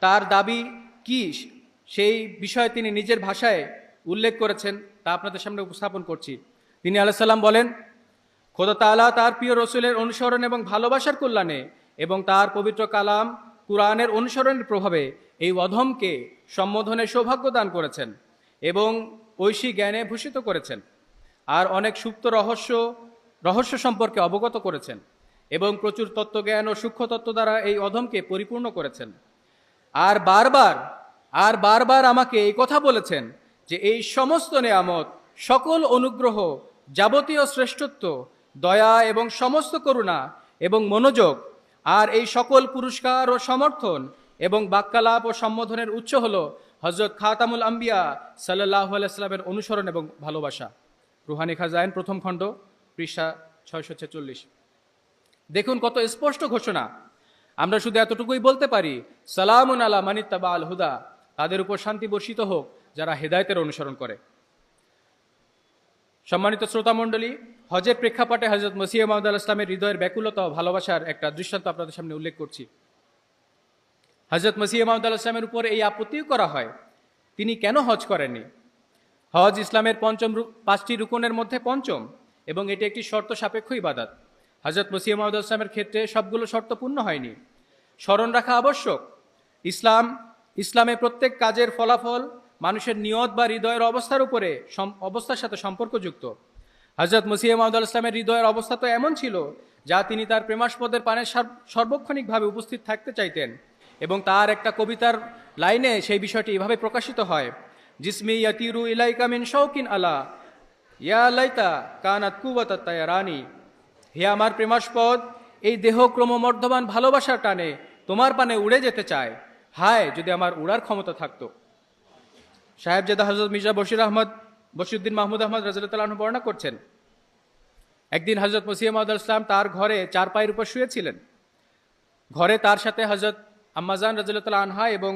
তার দাবি কি? সেই বিষয়ে তিনি নিজের ভাষায় উল্লেখ করেছেন, তা আপনাদের সামনে উপস্থাপন করছি। তিনি আলাহ সাল্লাম বলেন, খোদা তাআলা তার প্রিয় রসুলের অনুসরণ এবং ভালোবাসার কল্যাণে এবং তার পবিত্র কালাম কুরআনের অনুসরণের প্রভাবে এই অধমকে সম্বোধনের সৌভাগ্য দান করেছেন এবং ঐশী জ্ঞানে ভূষিত করেছেন আর অনেক সুপ্ত রহস্য রহস্য সম্পর্কে অবগত করেছেন এবং প্রচুর তত্ত্বজ্ঞান ও সূক্ষ্ম তত্ত্ব দ্বারা এই অধমকে পরিপূর্ণ করেছেন। আর বারবার আর বারবার আমাকে এই কথা বলেছেন যে এই সমস্ত নেয়ামত, সকল অনুগ্রহ, যাবতীয় শ্রেষ্ঠত্ব, দয়া এবং সমস্ত করুণা এবং মনোযোগ আর এই সকল পুরস্কার ও সমর্থন এবং বাক্যালাপ ও সম্বোধনের উৎস হল হজরত খাতামুল আম্বিয়া সাল্লাহ আলাইস্লামের অনুসরণ এবং ভালোবাসা। রুহানি খাজাইন, প্রথম খণ্ড, পৃষ্ঠা ছয়শো ছেচল্লিশ। দেখুন কত স্পষ্ট ঘোষণা। আমরা শুধু এতটুকুই বলতে পারি, সালামুন আলা মানিত্তাবা আল হুদা, তাদের উপর শান্তি বর্ষিত হোক, যারা হেদায়তের অনুসরণ করে। সম্মানিত শ্রোতামণ্ডলী হজের প্রেক্ষাপটে হজরত মসিহ মাহমুদ আল ইসলামের হৃদয়ের ব্যাকুলতা ও ভালোবাসার একটা দৃষ্টান্ত আপনাদের সামনে উল্লেখ করছি। হজরত মসিহ মাহমুদ আল ইসলামের উপর এই আপত্তিও করা হয়, তিনি কেন হজ করেননি? হজ ইসলামের পঞ্চম পাঁচটি রুকনের মধ্যে পঞ্চম, এবং এটি একটি শর্ত সাপেক্ষ ইবাদত। হজরত মসিহ মাহমুদ ইসলামের ক্ষেত্রে সবগুলো শর্ত পূর্ণ হয়নি। স্মরণ রাখা আবশ্যক। ইসলাম, ইসলামে প্রত্যেক কাজের ফলাফল মানুষের নিয়ত বা হৃদয়ের অবস্থার উপরে অবস্থার সাথে সম্পর্কযুক্ত। হজরত মসিহ মাহমুদ আল ইসলামের হৃদয়ের অবস্থা তো এমন ছিল যা তিনি তার প্রেমাস্পদের পানে সার- সার্বক্ষণিকভাবে উপস্থিত থাকতে চাইতেন এবং তার একটা কবিতার লাইনে সেই বিষয়টি এভাবে প্রকাশিত হয়। জিসমি ইয়াতিরু ইলাইকা মিন শৌকিন আলা, ইয়া লাইতা কানাত কুওয়াত রানী হে আমার প্রেমাস্পদ, এই দেহ ক্রমবর্ধমান ভালোবাসার টানে তোমার পানে উড়ে যেতে চায়। হায়, যদি আমার উড়ার ক্ষমতা থাকতো। সাহেবজাদা হজরত মির্জা বশির আহমদ বশিরুদ্দিন মাহমুদ আহমদ রাজুল্লাহ বর্ণনা করছেন, একদিন হজরত মসিহ মাহমুদ ইসলাম তার ঘরে চার পায়ের উপর শুয়েছিলেন। ঘরে তার সাথে হজরত আম্মাজান রাজুল্লাহ আনহা এবং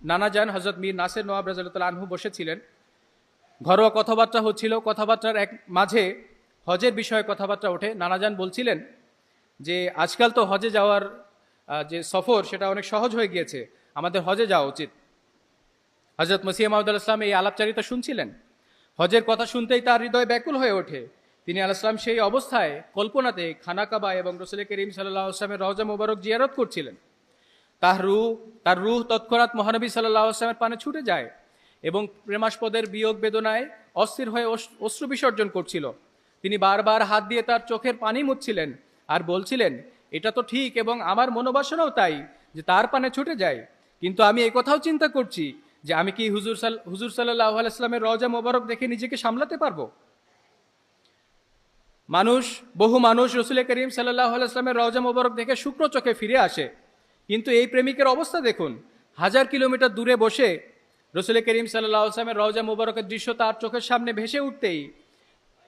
নানাজান হজরত মীর নাসের নওয়াব রাজুল্লাহ আনহু বসেছিলেন। ঘরোয়া কথাবার্তা হচ্ছিল, কথাবার্তার এক মাঝে হজের বিষয়ে কথাবার্তা ওঠে। নানাজান বলছিলেন যে, আজকাল তো হজে যাওয়ার যে সফর, সেটা অনেক সহজ হয়ে গিয়েছে। আমাদের হজে যাওয়া উচিত। হজরত মসিহ মাহমুদ ইসলাম এই আলাপচারিতা শুনছিলেন? হজের কথা শুনতেই তার হৃদয় ব্যাকুল হয়ে ওঠে। তিনি আলাইসলাম সেই অবস্থায় কল্পনাতে খানাকাবা এবং রসুল করিম সাল্লাহ আসলামের রওজা মুবারক জিয়ারত করছিলেন। তার রুহ তার রুহ তৎক্ষণাৎ মহানবী সাল্লাহ আসলামের পানে ছুটে যায় এবং প্রেমাস্পদের বিয়োগ বেদনায় অস্থির হয়ে অশ্রু বিসর্জন করছিল। তিনি বারবার হাত দিয়ে তার চোখের পানি মুছছিলেন আর বলছিলেন এটা তো ঠিক এবং আমার মনোবাসনাও তাই যে তার পানে ছুটে যায় কিন্তু আমি এই কথাও চিন্তা করছি যে আমি কি হুজুর সাল, হুজুর সাল্লাহ আলাইস্লামের রওজা মোবারক দেখে নিজেকে সামলাতে পারব? মানুষ, বহু মানুষ রসুল করিম সাল্লাহ আলাইস্লামের রওজা মোবারক দেখে শুক্র চোখে ফিরে আসে। কিন্তু এই প্রেমিকের অবস্থা দেখুন, হাজার কিলোমিটার দূরে বসে রসুল করিম সাল্লাহ আসলামের রওজা মোবারকের দৃশ্য তার চোখের সামনে ভেসে উঠতেই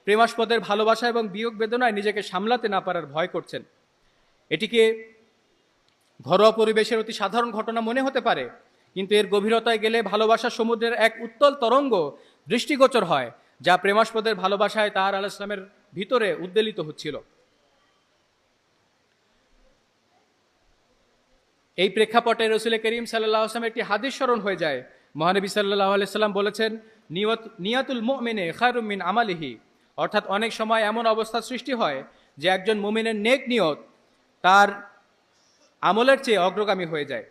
প্রেমাস্পদের ভালোবাসা এবং বিয়োগ বেদনায় নিজেকে সামলাতে না পারার ভয় করছেন। এটিকে ঘরোয়া পরিবেশের অতি সাধারণ ঘটনা মনে হতে পারে, কিন্তু এর গভীরতায় গেলে ভালোবাসার সমুদ্রের এক উত্তল তরঙ্গ দৃষ্টিগোচর হয়, যা প্রেমাস্পদের ভালোবাসায় তার আল ইসলামের ভিতরে উদ্বেলিত হচ্ছিল। এই প্রেক্ষাপটে রসুল করিম সাল্লাহ আসলাম একটি হাদিস স্মরণ হয়ে যায়। মহানবী সাল্লাহ আলাইসাল্লাম বলেছেন, নিয়ত, নিয়াতুল মোমেনে খায়রুমিন আমালিহি। অর্থাৎ অনেক সময় এমন অবস্থা সৃষ্টি হয় যে একজন মুমিনের নেক নিয়ত তার আমলের চেয়ে অগ্রগামী হয়ে যায়।